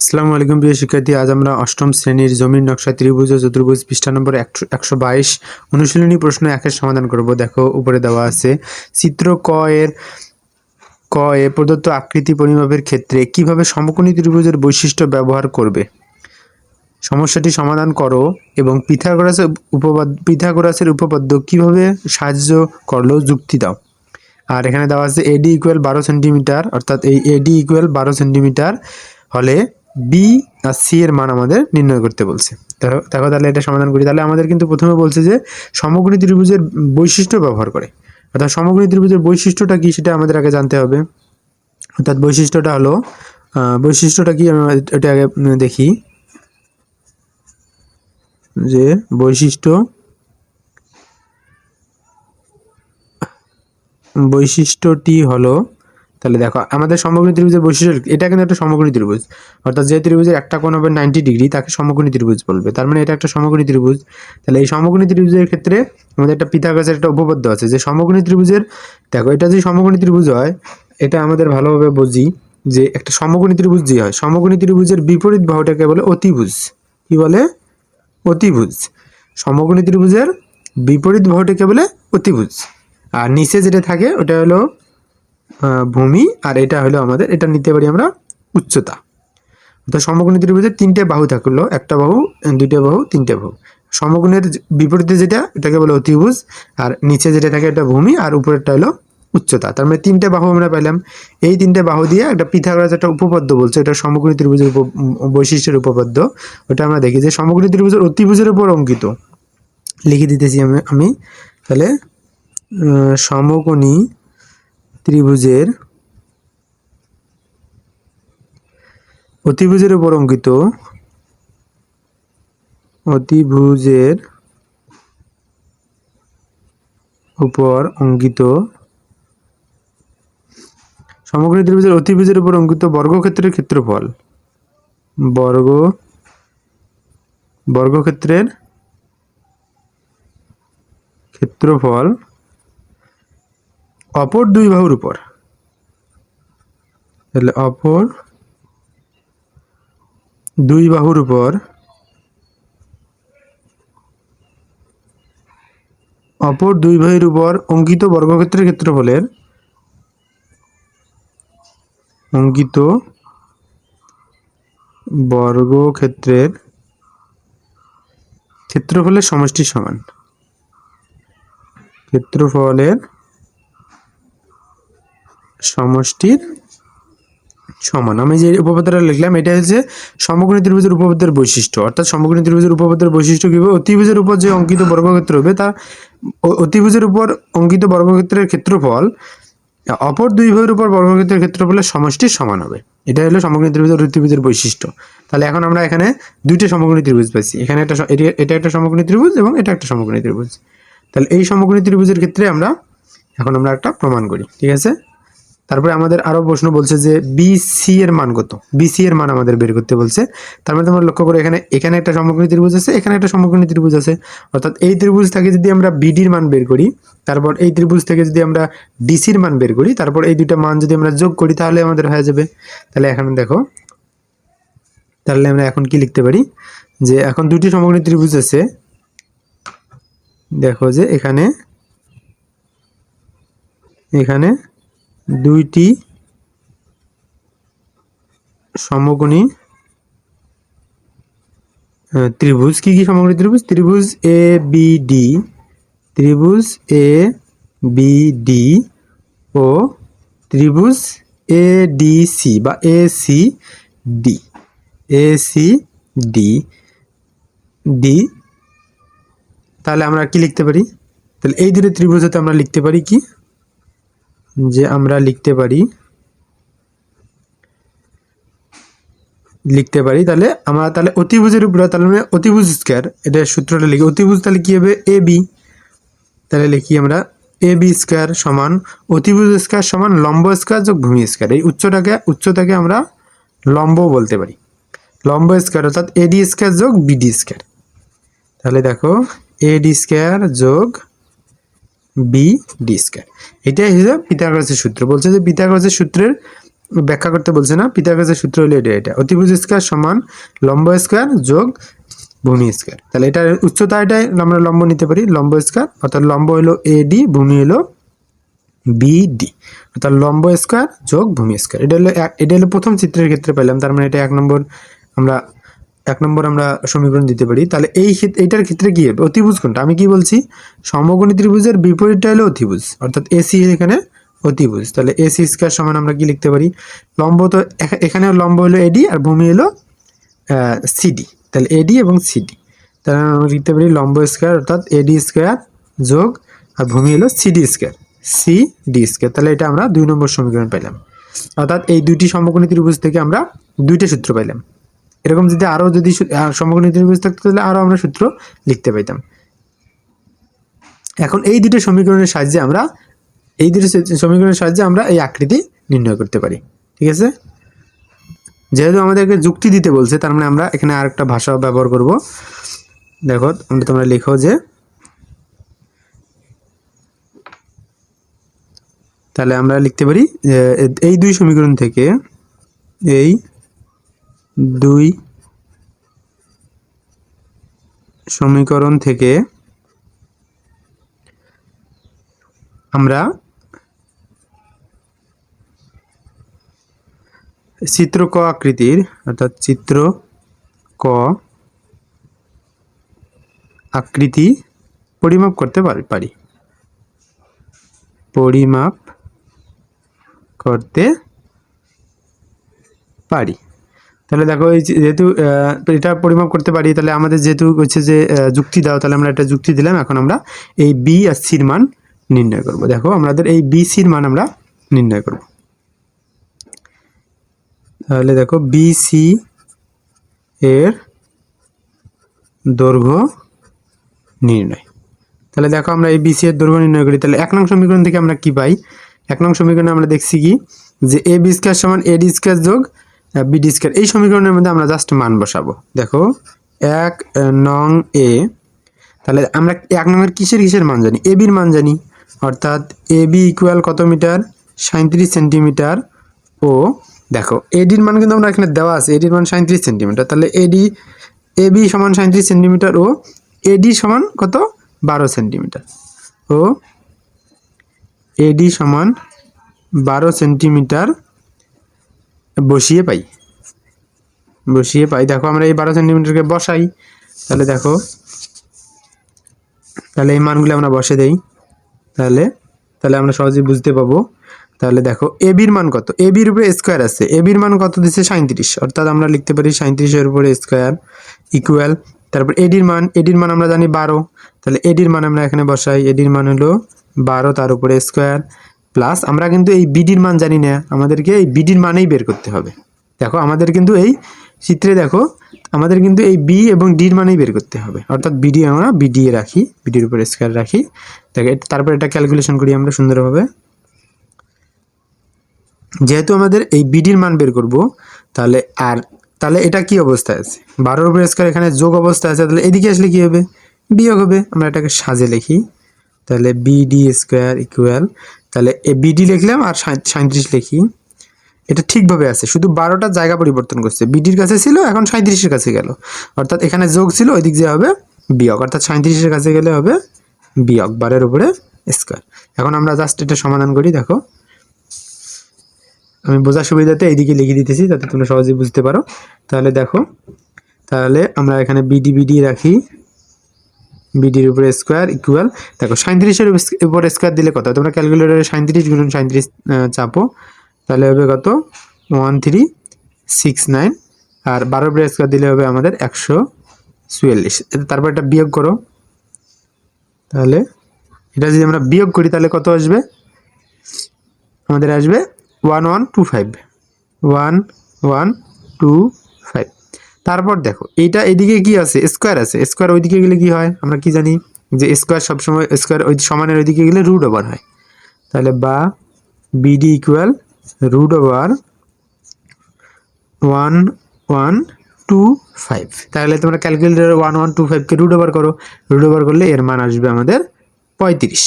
আসসালামু আলাইকুম প্রিয় শিক্ষার্থী, আজ আমরা অষ্টম শ্রেণির জমির নকশা ত্রিভুজ ও চতুর্ভুজ পৃষ্ঠা নম্বর একশো বাইশ অনুশীলনী প্রশ্ন একের সমাধান করব। দেখো, উপরে দেওয়া আছে, চিত্র ক এর, ক এ প্রদত্ত আকৃতি পরিমাপের ক্ষেত্রে কীভাবে সমকোণী ত্রিভুজের বৈশিষ্ট্য ব্যবহার করবে? সমস্যাটি সমাধান করো এবং পিথাগোরাসের উপপাদ্য পিথাগোরাসের উপপাদ্য কীভাবে সাহায্য করল যুক্তি দাও। আর এখানে দেওয়া আছে এডি ইকুয়াল বারো সেন্টিমিটার অর্থাৎ এই এডি ইকুয়াল বারো সেন্টিমিটার হলে বি আর সি এর মান আমাদের নির্ণয় করতে বলছে। দেখো তাহলে এটা সমাধান করি। তাহলে আমাদের কিন্তু প্রথমে বলছে যে সমকোণী ত্রিভুজের বৈশিষ্ট্য ব্যবহার করে। অর্থাৎ সমকোণী ত্রিভুজের বৈশিষ্ট্যটা কি সেটা আমাদের আগে জানতে হবে। অর্থাৎ বৈশিষ্ট্যটা হলো বৈশিষ্ট্যটা কি আমরা এটা আগে দেখি। যে বৈশিষ্ট্য, বৈশিষ্ট্যটি হলো তাহলে দেখো, আমাদের সমকোণী ত্রিভুজের বৈশিষ্ট্য এটা কিন্তু একটা সমকোণী ত্রিভুজ। অর্থাৎ যে ত্রিভুজের একটা কোণ হবে নাইনটি ডিগ্রি তাকে সমকোণী ত্রিভুজ বলবে। তার মানে এটা একটা সমকোণী ত্রিভুজ। তাহলে এই সমকোণী ত্রিভুজের ক্ষেত্রে আমাদের একটা পিথাগোরাসের একটা উপপাদ্য আছে। যে সমকোণী ত্রিভুজের, দেখো, এটা যদি সমকোণী ত্রিভুজ হয়, এটা আমাদের ভালোভাবে বুঝি যে একটা সমকোণী ত্রিভুজ যে হয় সমকোণী ত্রিভুজের বিপরীত বাহুটাকে বলে? অতিভুজ। কি বলে? অতিভুজ। সমকোণী ত্রিভুজের বিপরীত বাহুটাকে বলে? অতিভুজ। আর নিচে যেটা থাকে, ওটা হলো ভূমি আর এটা হলো আমাদের, এটা নিতে পারি আমরা উচ্চতা। অর্থাৎ সমকোণী ত্রিভুজের তিনটে বাহু থাকল, একটা বাহু, দুইটা বাহু, তিনটে বাহু। সমকোণের বিপরীতে যেটা, এটাকে বলে অতিভুজ, আর নিচে যেটা থাকে এটা ভূমি, আর উপরেরটা হলো উচ্চতা। তার মানে তিনটে বাহু আমরা পেলাম এই তিনটে বাহু দিয়ে একটা পিথাগোরাস একটা উপপাদ্য বলছে, এটা সমকোণী ত্রিভুজের বৈশিষ্ট্যের উপপাদ্য। ওটা আমরা দেখি যে সমকোণী ত্রিভুজের অতিভুজের উপর অঙ্কিত। লিখে দিতেছি আমি আমি। তাহলে সমকোণী ত্রিভুজের অতিভুজের উপর অঙ্কিত অতিভুজের উপর অঙ্কিত সমগ্র ত্রিভুজের অতিভুজের উপর অঙ্কিত বর্গক্ষেত্রের ক্ষেত্রফল। বর্গ, বর্গক্ষেত্রের ক্ষেত্রফল অপর দুই বাহুর উপর। তাহলে অপর দুই বাহুর উপর অপর দুই বাহুর উপর অঙ্কিত বর্গক্ষেত্রের ক্ষেত্রফলের অঙ্কিত বর্গক্ষেত্রের ক্ষেত্রফলের সমষ্টি সমান। ক্ষেত্রফলের সমষ্টির সমান। আমি যে উপপাদ্যটা লিখলাম, এটা হচ্ছে সমকোণী ত্রিভুজের উপপাদ্যের বৈশিষ্ট্য। অর্থাৎ সমকোণী ত্রিভুজের উপপাদ্যের বৈশিষ্ট্য কীভাবে অতিভুজের উপর যে অঙ্কিত বর্গক্ষেত্র হবে অ- অতিভুজের উপর অঙ্কিত বর্গক্ষেত্রের ক্ষেত্রফল, অপর দুই ভাইয়ের উপর বর্গক্ষেত্রের ক্ষেত্রফলের সমষ্টির সমান হবে। এটা হলো সমকোণী ত্রিভুজের অতিভুজের বৈশিষ্ট্য। তাহলে এখন আমরা এখানে দুইটা সমকোণী ত্রিভুজ পাইছি। এখানে একটা এটা একটা সমকোণী ত্রিভুজ এবং এটা একটা সমকোণী ত্রিভুজ। তাহলে এই সমকোণী ত্রিভুজের ক্ষেত্রে আমরা, এখন আমরা একটা প্রমাণ করি, ঠিক আছে? তারপরে আমাদের আরও প্রশ্ন বলছে যে বিসি এর মান কত? বিসি এর মান আমাদের বের করতে বলছে। তার মানে তোমরা লক্ষ্য করে, এখানে এখানে একটা সমকোণী ত্রিভুজ আছে, এখানে একটা সমকোণী ত্রিভুজ আছে। অর্থাৎ এই ত্রিভুজ থেকে যদি আমরা বিডির মান বের করি, তারপর এই ত্রিভুজ থেকে যদি আমরা ডিসির মান বের করি, তারপর এই দুইটা মান যদি আমরা যোগ করি, তাহলে আমাদের হয়ে যাবে। তাহলে এখন দেখো, তাহলে আমরা এখন কি লিখতে পারি? যে এখন দুটি সমকোণী ত্রিভুজ আছে। দেখো যে এখানে এখানে দুইটি সমকোণী আহ, ত্রিভুজ। কি কি সমকোণী ত্রিভুজ? ত্রিভুজ এ বি ডি ত্রিভুজ এ বি ডি ও ত্রিভুজ এ ডি সি বা A C D A C D D তাহলে আমরা কি লিখতে পারি? তাহলে এই দুটো ত্রিভুজতে আমরা লিখতে পারি কি? যে আমরা লিখতে পারি লিখতে পারি, তাহলে আমরা তাহলে অতিভুজের উপরে, তাহলে আমরা অতিভুজ স্কোয়ার এটা সূত্রটা লিখি। অতিভুজ তাহলে কি হবে? এ বি তাহলে লিখি আমরা এ বি স্কোয়ার সমান অতিভুজ স্কোয়ার সমান লম্ব স্কোয়ার যোগ ভূমি স্কোয়ার এই উচ্চটাকে, উচ্চতাকে আমরা লম্ব বলতে পারি। লম্ব স্কোয়ার অর্থাৎ এডি স্কোয়ার যোগ বিডি স্কোয়ার তাহলে দেখো এডি স্কোয়ার যোগ বি ডি স্কোয়ার। এটাই হচ্ছে পিথাগোরাসের সূত্র। বলছে যে পিথাগোরাসের সূত্রের ব্যাখ্যা করতে বলছে না, পিথাগোরাসের সূত্র হলো এটা এটা। অতিভুজ স্কোয়ার সমান লম্ব স্কোয়ার যোগ ভূমি স্কোয়ার। তাহলে এটার উচ্চতা এটাই, আমরা লম্ব নিতে পারি, লম্ব স্কোয়ার। অর্থাৎ লম্ব হলো এডি ভূমি হলো বিডি অর্থাৎ লম্ব স্কোয়ার যোগ ভূমি স্কোয়ার। এটা হলো এটা হলো প্রথম চিত্রের ক্ষেত্রে পেলাম, তার মানে এটা এক নম্বর আমরা এক নম্বর আমরা সমীকরণ দিতে পারি। তাহলে এই এইটার ক্ষেত্রে কি হবে? অতিভুজ কোনটা? আমি কি বলছি? সমকোণী ত্রিভুজের বিপরীতটা হলো অতিভুজ। অর্থাৎ এসি এখানে অতিভুজ। তাহলে এসি স্কোয়ার সমান আমরা কি লিখতে পারি? লম্ব তো এখা- এখানে লম্ব হলো এডি আর ভূমি হলো সিডি তাহলে এডি এবং সিডি তাহলে আমরা লিখতে পারি লম্ব স্কোয়ার অর্থাৎ এডি স্কোয়ার যোগ আর ভূমি হলো CD square C D square তাহলে এটা আমরা দুই নম্বর সমীকরণ পেলাম অর্থাৎ এই দুইটি সমকোণী ত্রিভুজ থেকে আমরা দুইটা সূত্র পাইলাম। এরকম যদি আরও যদি সূ- আহ, সমকোণী থাকতো তাহলে আরও আমরা সূত্র লিখতে পাইতাম। এখন এই দুটো সমীকরণের সাহায্যে আমরা এই দুটো সমীকরণের সাহায্যে আমরা এই আকৃতি নির্ণয় করতে পারি। ঠিক আছে? যেহেতু আমাদেরকে যুক্তি দিতে বলছে তার মানে আমরা এখানে আরেকটা ভাষা ব্যবহার করব। দেখো তোমরা লেখো যে তাহলে আমরা লিখতে পারি এই দুই সমীকরণ থেকে এই দুই সমীকরণ থেকে আমরা চিত্র ক আকৃতির, অর্থাৎ চিত্র ক আকৃতি পরিমাপ করতে পারি পারি। পরিমাপ করতে পারি। তাহলে দেখো এই যেহেতু এটা পরিমাপ করতে পারি, তাহলে আমাদের যেহেতু হচ্ছে যে যুক্তি দাও, তাহলে আমরা একটা যুক্তি দিলাম, এখন আমরা এই বি আর সির মান নির্ণয় করব। দেখো, আমাদের এই বি সির মান আমরা নির্ণয় করব। তাহলে দেখো বি সি এর দৈর্ঘ্য নির্ণয়। তাহলে দেখো, আমরা এই বিসি এর দৈর্ঘ্য নির্ণয় করি। তাহলে এক নং সমীকরণ থেকে আমরা কি পাই? এক নং সমীকরণে আমরা দেখছি কি? যে এ বি স্কোয়ার সমান এ ডি স্কোয়ার যোগ বি ডি স্কোয়ার এই সমীকরণের মধ্যে আমরা জাস্ট মান বসাবো। দেখো, এক, নং এ তাহলে আমরা এক নংয়ের কিসের কিসের মান জানি? এ বির মান জানি। অর্থাৎ এ বি ইকুয়াল কত মিটার? সাঁত্রিশ সেন্টিমিটার। ও, দেখো এডির মান কিন্তু আমরা এখানে দেওয়া আছে। এডির মান সাঁত্রিশ সেন্টিমিটার। তাহলে এডি এ বি সমান সাঁত্রিশ সেন্টিমিটার ও এডি সমান কত? বারো সেন্টিমিটার। ও এডি সমান বারো সেন্টিমিটার বসিয়ে পাই। বসিয়ে পাই। দেখো আমরা এই বারো সেন্টিমিটারকে বসাই। তাহলে দেখো, তাহলে এই মানগুলো আমরা বসে দেই। তাহলে তাহলে আমরা সহজেই বুঝতে পাবো। তাহলে দেখো, এ বির মান কত? এ বির উপরে স্কোয়ার আছে। এ বির মান কত দিচ্ছে? সাঁত্রিশ অর্থাৎ আমরা লিখতে পারি সাঁত্রিশের উপরে স্কোয়ার ইকুয়াল তারপর এডির মান। এডির মান আমরা জানি বারো। তাহলে এডির মান আমরা এখানে বসাই। এডির মান হলো বারো, তার উপরে স্কোয়ার। প্লাস আমরা কিন্তু এই বিডির মান জানি না, আমাদেরকে এই বিডির মানেই বের করতে হবে। দেখো, আমাদের কিন্তু এই চিত্রে দেখো, আমাদের কিন্তু এই বি এবং ডির মানেই বের করতে হবে। অর্থাৎ বিডি আমরা বিডি এ রাখি বিডির উপর স্কোয়ার রাখি। দেখো তারপর এটা ক্যালকুলেশন করি আমরা সুন্দরভাবে। যেহেতু আমাদের এই বিডির মান বের করব, তাহলে আর, তাহলে এটা কি অবস্থায় আছে? বারোর উপর স্কোয়ার এখানে যোগ অবস্থায় আছে, তাহলে এদিকে আসলে কি হবে? বিয়োগ হবে। আমরা এটাকে সাজে লিখি। তাহলে বিডি স্কোয়ার ইকুয়াল তাহলে এ বিডি লিখলাম আর সাঁইত্রিশ লিখি। এটা ঠিকভাবে আছে, শুধু বারোটা জায়গা পরিবর্তন করছে। বিডির কাছে ছিল, এখন সাঁত্রিশের কাছে গেল। অর্থাৎ এখানে যোগ ছিল, ওই দিক যে হবে বিয়োগ। অর্থাৎ সাঁত্রিশের কাছে গেলে হবে বিয়োগ, বারের উপরে স্কোয়ার এখন আমরা জাস্ট এটা সমাধান করি, দেখো। আমি বোঝার সুবিধাতে এইদিকে লিখে দিতেছি, যাতে তোমরা সহজেই বুঝতে পারো। তাহলে দেখো, তাহলে আমরা এখানে বিডি বিডি রাখি। বিডির উপরে স্কোয়ার ইকুয়াল দেখো সাঁত্রিশের উপরে স্কোয়ার দিলে কত? তোমরা ক্যালকুলেটরে সাঁত্রিশ গুণন সাঁত্রিশ চাপো। তাহলে হবে কত? ওয়ান থ্রি সিক্স নাইন আর বারো উপরে স্কোয়ার দিলে হবে আমাদের একশো চুয়াল্লিশ। তারপর এটা বিয়োগ করো। তাহলে এটা যদি আমরা বিয়োগ করি, তাহলে কত আসবে? আমাদের আসবে one one two five one one two five তারপর দেখো, এইটা এদিকে কি আছে? স্কোয়ার আছে। স্কোয়ার ওইদিকে গেলে কি হয়? আমরা কি জানি যে স্কোয়ার সবসময় স্কোয়ার ওই সমানের ওইদিকে গেলে রুট ওভার হয়। তাহলে বা BD equal root over one one two five তাহলে তোমরা ক্যালকুলেটার ওয়ান ওয়ান টু ফাইভকে রুট ওভার করো। রুট ওভার করলে এর মান আসবে আমাদের পঁয়ত্রিশ।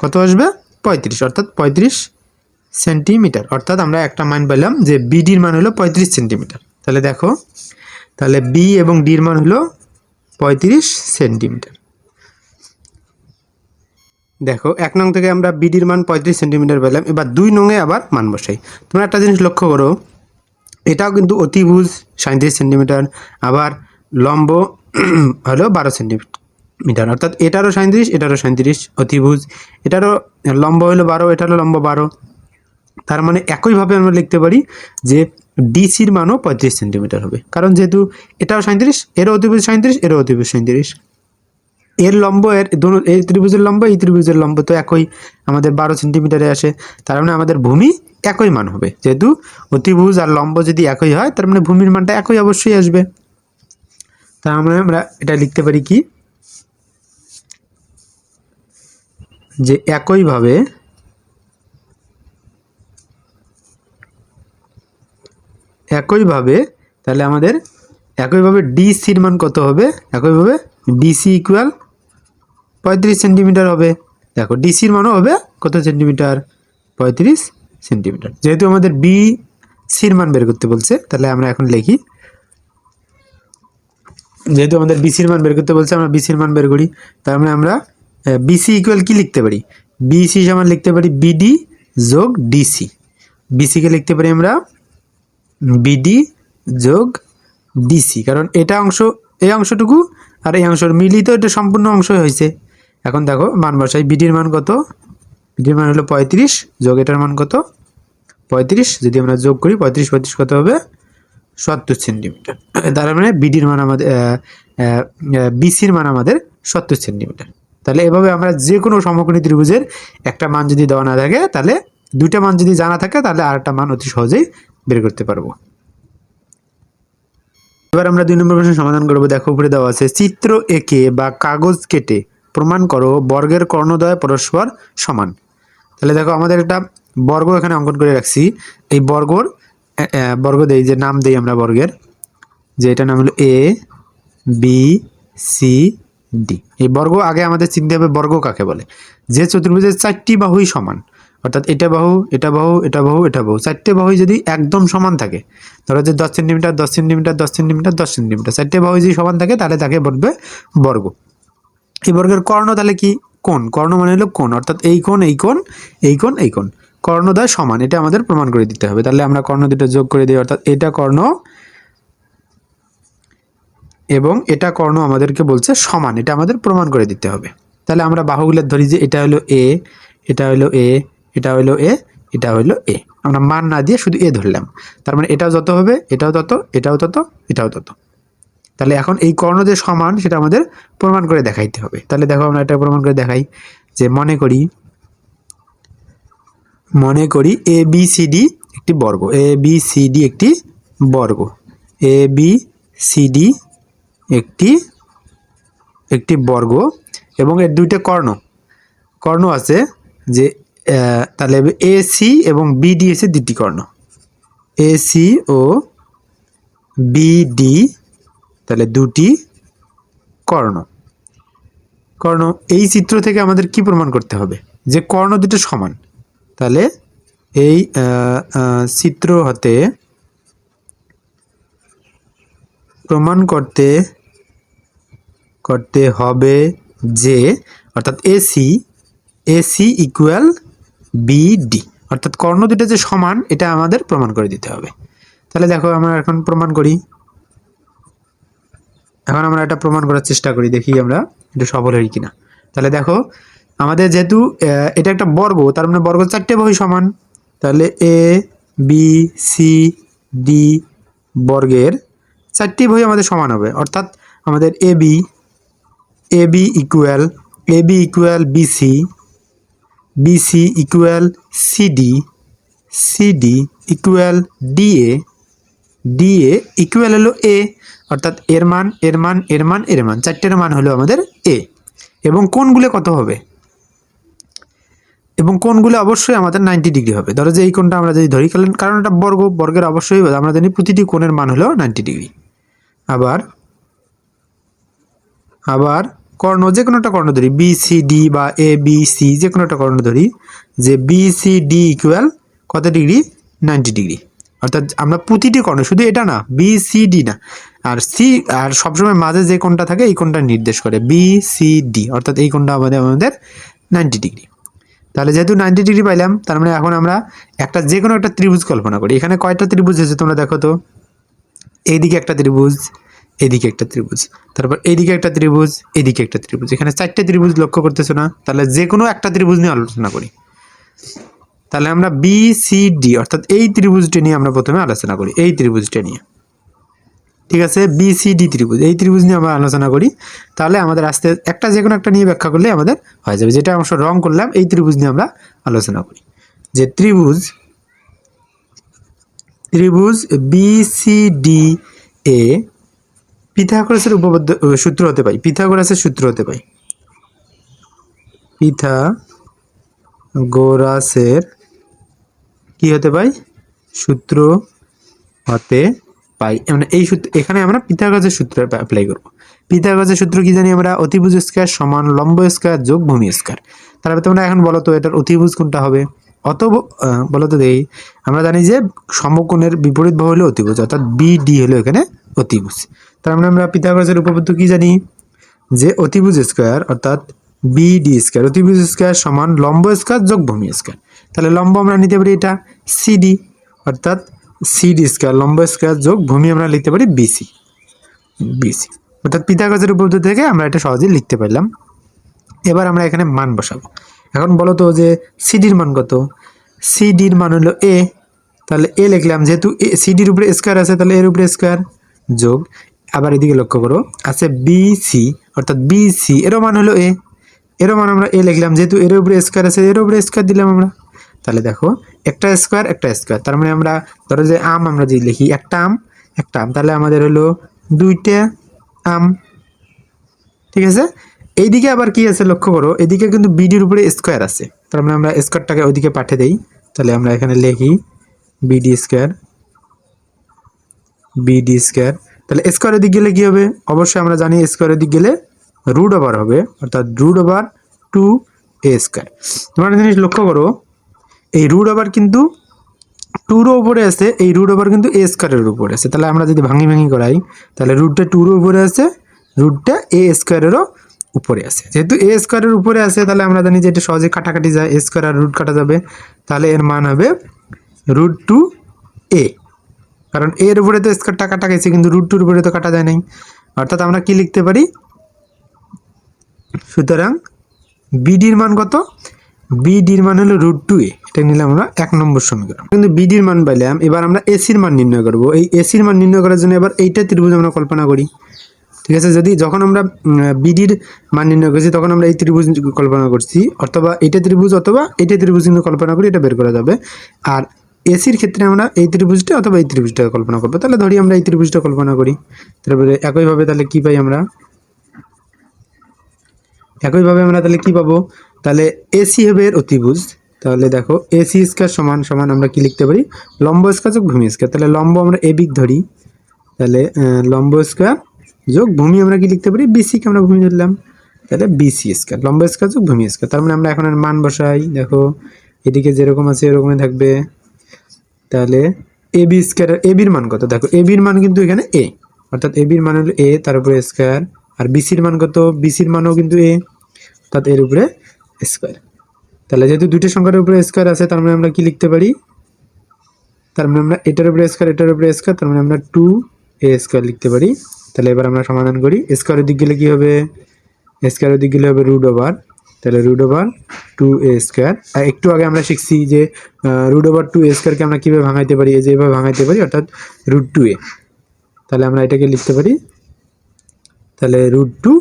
কত আসবে? পঁয়ত্রিশ, অর্থাৎ পঁয়ত্রিশ সেন্টিমিটার। অর্থাৎ আমরা একটা মান পেলাম যে বিডির মান হলো পঁয়ত্রিশ সেন্টিমিটার। তাহলে দেখো, তাহলে বি এবং ডির মান হলো পঁয়ত্রিশ সেন্টিমিটার। দেখো, এক নং থেকে আমরা বিডির মান পঁয়ত্রিশ সেন্টিমিটার পেলাম, এবার দুই নংয়ে আবার মান বসাই। তোমরা একটা জিনিস লক্ষ্য করো, এটাও কিন্তু অতিভুজ সাঁত্রিশ সেন্টিমিটার, আবার লম্ব হলো বারো সেন্টিমিটার। অর্থাৎ এটারও সাঁত্রিশ এটারও সাঁত্রিশ অতিভুজ। এটারও লম্ব হলো বারো, এটারও লম্ব বারো। তার মানে একইভাবে আমরা লিখতে পারি যে ডিসির মানও পঁয়ত্রিশ সেন্টিমিটার হবে। কারণ যেহেতু এটাও সাঁত্রিশ এরও অতিভুজ সাঁত্রিশ এরও অতিভুজ সাঁত্রিশ এর লম্ব, এর এই ত্রিভুজের লম্ব, এই ত্রিভুজের লম্ব তো একই, আমাদের বারো সেন্টিমিটারে আসে। তার মানে আমাদের ভূমি একই মান হবে। যেহেতু অতিভুজ আর লম্ব যদি একই হয়, তার মানে ভূমির মানটা একই অবশ্যই আসবে। তার মানে আমরা এটা লিখতে পারি কি? যে একইভাবে একইভাবে, তাহলে আমাদের একইভাবে ডিসির মান কত হবে? একইভাবে ডিসি ইকুয়াল পঁয়ত্রিশ সেন্টিমিটার হবে। দেখো ডিসির মানও হবে কত সেন্টিমিটার পঁয়ত্রিশ সেন্টিমিটার যেহেতু আমাদের বি সির মান বের করতে বলছে, তাহলে আমরা এখন লিখি। যেহেতু আমাদের বিসির মান বের করতে বলছে, আমরা বিসির মান বের করি। তার মানে আমরা বিসি ইকুয়াল কি লিখতে পারি? বিসি সমান লিখতে পারি বিডি যোগ ডিসি বিসিকে লিখতে পারি আমরা বিডি যোগ ডিসি কারণ এটা অংশ, এই অংশটুকু আর এই অংশের মিলিত এটা সম্পূর্ণ অংশই হয়েছে। এখন দেখো মান বসাই বিডির মান কত? বিডির মান হলো পঁয়ত্রিশ, যোগ এটার মান কত? পঁয়ত্রিশ, যদি আমরা যোগ করি, পঁয়ত্রিশ পঁয়ত্রিশ কত হবে? সত্তর সেন্টিমিটার। তার মানে বিডির মান আমাদের বিসির মান আমাদের সত্তর সেন্টিমিটার। তাহলে এভাবে আমরা যে কোনো সমকোণী ত্রিভুজের একটা মান যদি দেওয়া না থাকে, তাহলে দুইটা মান যদি জানা থাকে, তাহলে আরেকটা মান অতি সহজেই বের করতে পারব। এবার আমরা দুই নম্বর প্রশ্নের সমাধান করব। দেখো, উপরে দেওয়া আছে, চিত্র এঁকে বা কাগজ কেটে প্রমাণ করো বর্গের কর্ণদ্বয় পরস্পর সমান। তাহলে দেখো, আমাদের একটা বর্গ এখানে অঙ্কন করে রাখছি। এই বর্গর বর্গ দেই, যে নাম দেই আমরা বর্গের, যে এটা নাম হলো এ, বি, সি, ডি। এই বর্গ আগে আমাদের চিনতে হবে বর্গ কাকে বলে। যে চতুর্ভুজের চারটি বাহুই সমান। অর্থাৎ এটা বাহু এটা বাহু এটা বাহু এটা বাহু। চারটে বাহু যদি একদম সমান থাকে, ধরো যে দশ সেন্টিমিটার দশ সেন্টিমিটার দশ সেন্টিমিটার দশ সেন্টিমিটার চারটে বাহু যদি সমান থাকে, তাহলে তাকে বলবে বর্গ। এই বর্গের কর্ণ তাহলে কি? কোণ। কর্ণ মানে হলো কোণ, অর্থাৎ এই কোণ এই কোণ এই কোণ এই কোণ। কর্ণদ্বয় সমান, এটা আমাদের প্রমাণ করে দিতে হবে। তাহলে আমরা কর্ণ দুটো যোগ করে দিই, অর্থাৎ এটা কর্ণ এবং এটা কর্ণ আমাদেরকে বলছে সমান, এটা আমাদের প্রমাণ করে দিতে হবে। তাহলে আমরা বাহুগুলো ধরি যে এটা হলো এ এটা হলো এ এটা হইল এ, এটা হইল এ। আমরা মান না দিয়ে শুধু এ ধরলাম। তার মানে এটাও যত হবে, এটাও তত এটাও তত এটাও তত। তাহলে এখন এই কর্ণ যে সমান, সেটা আমাদের প্রমাণ করে দেখাইতে হবে। তাহলে দেখো আমরা এটা প্রমাণ করে দেখাই যে মনে করি মনে করি এ, বি, সি, ডি একটি বর্গ। এ, বি, সি, ডি একটি বর্গ। এ, বি, সি, ডি একটি একটি বর্গ। এবং এর দুইটা কর্ণ। কর্ণ আছে যে তাহলে এ সি এবং বিডি এসে দুটি কর্ণ। এ সি ও বিডি তাহলে দুটি কর্ণ। কর্ণ, এই চিত্র থেকে আমাদের কি প্রমাণ করতে হবে? যে কর্ণ দুটো সমান। তাহলে এই চিত্র হতে প্রমাণ করতে করতে হবে যে, অর্থাৎ এসি এসি ইকুয়াল বিডি অর্থাৎ কর্ণ দুটো যে সমান, এটা আমাদের প্রমাণ করে দিতে হবে। তাহলে দেখো আমরা এখন প্রমাণ করি। এখন আমরা এটা প্রমাণ করার চেষ্টা করি, দেখি আমরা এটা সফল হই কিনা। তাহলে দেখো, আমাদের যেহেতু এটা একটা বর্গ, তার মানে বর্গ চারটে বহি সমান। তাহলে এ বি সি ডি বর্গের চারটি বই আমাদের সমান হবে। অর্থাৎ আমাদের A B A B equal A B equal BC BC equal CD CD equal DA DA equal হলো এ অর্থাৎ এর মান এর মান এর মান এর মান, চারটের মান হলো আমাদের এ এবং কোনগুলো কত হবে? এবং কোনগুলো অবশ্যই আমাদের নাইনটি ডিগ্রি হবে। ধরো যে এই কোণটা আমরা যদি ধরি, কারণ এটা বর্গ, বর্গের অবশ্যই আমরা জানি প্রতিটি কোণের মান হলো নাইনটি ডিগ্রি আবার আবার কর্ণ যে কোনো একটা কর্ণ ধরি বি সি ডি বা এ বি সি যে কোনো একটা কর্ণ ধরি, যে বি সি ডি ইকুয়াল কত ডিগ্রি নাইনটি ডিগ্রি অর্থাৎ আমরা প্রতিটি কর্ণ, শুধু এটা না বি সি ডি না। আর সি আর সবসময় মাঝে যে কোনটা থাকে, এই কোনটা নির্দেশ করে। বি সি ডি অর্থাৎ এই কোনটা আমাদের আমাদের নাইনটি ডিগ্রি তাহলে যেহেতু নাইনটি ডিগ্রি পাইলাম, তার মানে এখন আমরা একটা যে কোনো একটা ত্রিভুজ কল্পনা করি। এখানে কয়টা ত্রিভুজ হয়েছে তোমরা দেখো তো? এইদিকে একটা ত্রিভুজ এদিকে একটা ত্রিভুজ। তারপর এদিকে একটা ত্রিভুজ, এদিকে একটা ত্রিভুজ। এখানে চারটে ত্রিভুজ লক্ষ্য করতেছো না? তাহলে যে কোনো একটা ত্রিভুজ নিয়ে আলোচনা করি। তাহলে আমরা বি সি ডি অর্থাৎ এই ত্রিভুজটি নিয়ে আমরা প্রথমে আলোচনা করি, এই ত্রিভুজটা নিয়ে। ঠিক আছে? বি সি ডি ত্রিভুজ, এই ত্রিভুজ নিয়ে আমরা আলোচনা করি। তাহলে আমাদের আস্তে, একটা যে কোনো একটা নিয়ে ব্যাখ্যা করলে আমাদের হয়ে যাবে। যেটা অংশ রং করলাম, এই ত্রিভুজ নিয়ে আমরা আলোচনা করি। যে ত্রিভুজ ত্রিভুজ বি সি ডি এ পিথাগোরাসের উপপাদ্য সূত্র হতে পাই। পিথাগোরাসের সূত্র হতে পাই। পিথাগোরাসের কি হতে পাই? সূত্র হতে পাই। মানে এই সূত্র, এখানে আমরা পিথাগোরাসের সূত্র অ্যাপ্লাই করব। পিথাগোরাসের সূত্র কি জানি? আমরা অতিভুজ স্কয়ার সমান লম্ব স্কয়ার যোগ ভূমি স্কয়ার তারপরে তোমরা এখন বলো তো, এটার অতিভুজ কোনটা হবে? অত বলো তো দেই আমরা জানি যে সমকোণের বিপরীত বাহু হলো অতিভুজ, অর্থাৎ বি ডি হলো এখানে অতিভুজ। তার মানে আমরা পিথাগোরাসের উপপাদ্য কি জানি? যে অতিভুজ স্কয়ার, অর্থাৎ বি ডি স্কয়ার। অতিভুজ স্কয়ার সমান লম্ব স্কয়ার যোগ ভূমি স্কয়ার। তাহলে লম্ব আমরা নিতে পারি এটা সিডি অর্থাৎ সিডি স্কয়ার। লম্ব স্কয়ার যোগ ভূমি আমরা লিখতে পারি বিসি বিসি অর্থাৎ পিথাগোরাসের উপপাদ্য থেকে আমরা এটা সহজেই লিখতে পারলাম। এবার আমরা এখানে মান বসাবো। এখন বলো তো যে সিডির মান কত? সিডির মান হলো এ তাহলে এ লিখলাম, যেহেতু এ সিডির উপরে স্কোয়ার আছে, তাহলে এর উপরে স্কোয়ার যোগ, আবার এদিকে লক্ষ্য করো, আছে বি সি অর্থাৎ বি সি এরও মান হলো এ এরও মান আমরা এ লিখলাম, যেহেতু এর উপরে স্কোয়ার আছে এর উপরে স্কোয়ার দিলাম আমরা। তাহলে দেখো, একটা স্কোয়ার একটা স্কোয়ার তার মানে আমরা, ধরো যে আম আমরা যদি লিখি, একটা আম একটা আম, তাহলে আমাদের হলো দুইটা আম, ঠিক আছে? এইদিকে আবার কি আছে লক্ষ্য করো এদিকে কিন্তু বিডির উপরে স্কোয়ার আছে। তার মানে আমরা স্কোয়ারটাকে ওইদিকে পাঠিয়ে দেই। তাহলে আমরা এখানে লিখি বিডি স্কোয়ার বিডি স্কোয়ার তাহলে স্কোয়ারের দিক গেলে কি হবে? অবশ্যই আমরা জানি স্কোয়ারের দিক গেলে রুট ওভার হবে, অর্থাৎ root over two A square তোমরা জিনিস লক্ষ্য করো, এই রুট ওভার কিন্তু টুর উপরে আছে, এই রুট ওভার কিন্তু এ স্কোয়ারের উপরে আছে। তাহলে আমরা যদি ভাঙি ভাঙি করাই, তাহলে রুটটা টুর উপরে আছে রুটটা এ স্কোয়ারেরও উপরে আছে। যেহেতু এ স্কোয়ারের উপরে আছে, তাহলে আমরা জানি যে এটা সহজে কাটাকাটি যায়। এ স্কোয়ার আর রুট কাটা যাবে। তাহলে এর মান হবে রুট টু এ কারণ এর উপরে তো স্কোয়ারটা কাটা গেছে, কিন্তু রুট টুর উপরে তো কাটা যায় নাই। অর্থাৎ আমরা কি লিখতে পারি? সুতরাং বিডির মান কত? বিডির মান হলো রুট টু এ এটা নিলাম আমরা এক নম্বর সমীকরণ। কিন্তু বিডির মান পাইলাম, এবার আমরা এসির মান নির্ণয় করব। এই এসির মান নির্ণয় করার জন্য এবার এইটা ত্রিভুজ আমরা কল্পনা করি। ঠিক আছে? যদি যখন আমরা বিডির মান নির্ণয় করছি, তখন আমরা এই ত্রিভুজ কল্পনা করছি, অথবা এটা ত্রিভুজ অথবা এটা ত্রিভুজ কিন্তু কল্পনা করি, এটা বের করা যাবে। আর এসির ক্ষেত্রে আমরা এই ত্রিভুজটা অথবা এই ত্রিভুজটা কল্পনা করব। তাহলে ধরি আমরা এই ত্রিভুজটা কল্পনা করি। তারপরে একইভাবে তাহলে কি পাই আমরা? একইভাবে আমরা তাহলে কি পাবো? তাহলে এসি হবে এর অতিভুজ। তাহলে দেখো এসি স্কয়ার সমান সমান আমরা কি লিখতে পারি? লম্ব স্কয়ার যোগ ভূমি স্কয়ার তাহলে লম্ব আমরা এ বিক ধরি। তাহলে লম্ব স্কয়ার যোগ ভূমি আমরা কি লিখতে পারি? বিসিকে আমরা ভূমি ধরলাম। তাহলে বিসি স্কয়ার লম্ব স্কয়ার যোগ ভূমি স্কয়ার তার মানে আমরা এখন মান বসাই। দেখো, এদিকে যেরকম আছে এরকমই থাকবে। তাহলে এ বি স্কয়ার এ বির মান কত? দেখো এ বির মান কিন্তু এখানে এ অর্থাৎ এ বির মান হলো এ তার উপরে স্কয়ার আর বিসির মান কত? বিসির মানও কিন্তু এ অর্থাৎ এর উপরে স্কয়ার তাহলে যেহেতু দুইটা সংখ্যার উপরে স্কয়ার আছে, তার মানে আমরা কি লিখতে পারি? তার মানে আমরা এটার উপরে স্কয়ার এটার উপরে স্কয়ার তার মানে আমরা টু এ স্কয়ার লিখতে পারি। তাহলে এবার আমরা সমাধান করি। স্কোয়ারের দিক গেলে কি হবে? স্কোয়ারের দিক গেলে হবে রুট ওভার তাহলে root over two A square আর একটু আগে আমরা শিখছি যে রুট ওভার টু এ স্কোয়ারকে আমরা কীভাবে ভাঙাইতে পারি, এই যে এভাবে ভাঙাইতে পারি, অর্থাৎ রুট টু এ তাহলে আমরা এটাকে লিখতে পারি, তাহলে রুট টু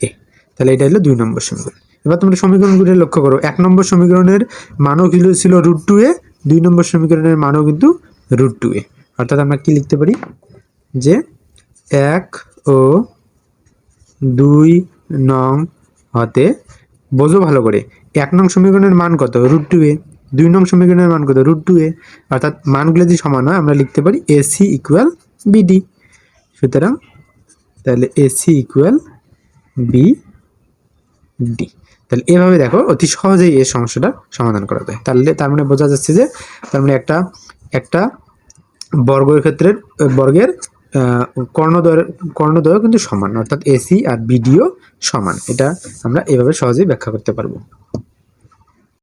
এ তাহলে এটা হলো দুই নম্বর সমীকরণ। এবার তোমরা সমীকরণগুলো লক্ষ্য করো। এক নম্বর সমীকরণের মানও কিন্তু ছিল রুট টু এ দুই নম্বর সমীকরণের মানও কিন্তু রুট টু এ অর্থাৎ আমরা কি লিখতে পারি? যে এক ও দুই নং হতে বোঝো ভালো করে। এক নং সমীকরণের মান কত? রুট টু এ দুই নং সমীকরণের মান কত? রুট টু এ অর্থাৎ মানগুলো যদি সমান হয়, আমরা লিখতে পারি এসি ইকুয়াল বিডি সুতরাং তাহলে এসি ইকুয়াল বি ডি তাহলে এভাবে দেখো, অতি সহজেই এই সমস্যাটা সমাধান করা যায়। তাহলে তার মানে বোঝা যাচ্ছে যে, তার মানে একটা একটা বর্গের ক্ষেত্রে বর্গের কর্ণদ্বয়ের কর্ণদ্বয় কিন্তু সমান, অর্থাৎ এসি আর বিডিও সমান। এটা আমরা এভাবে সহজেই ব্যাখ্যা করতে পারব।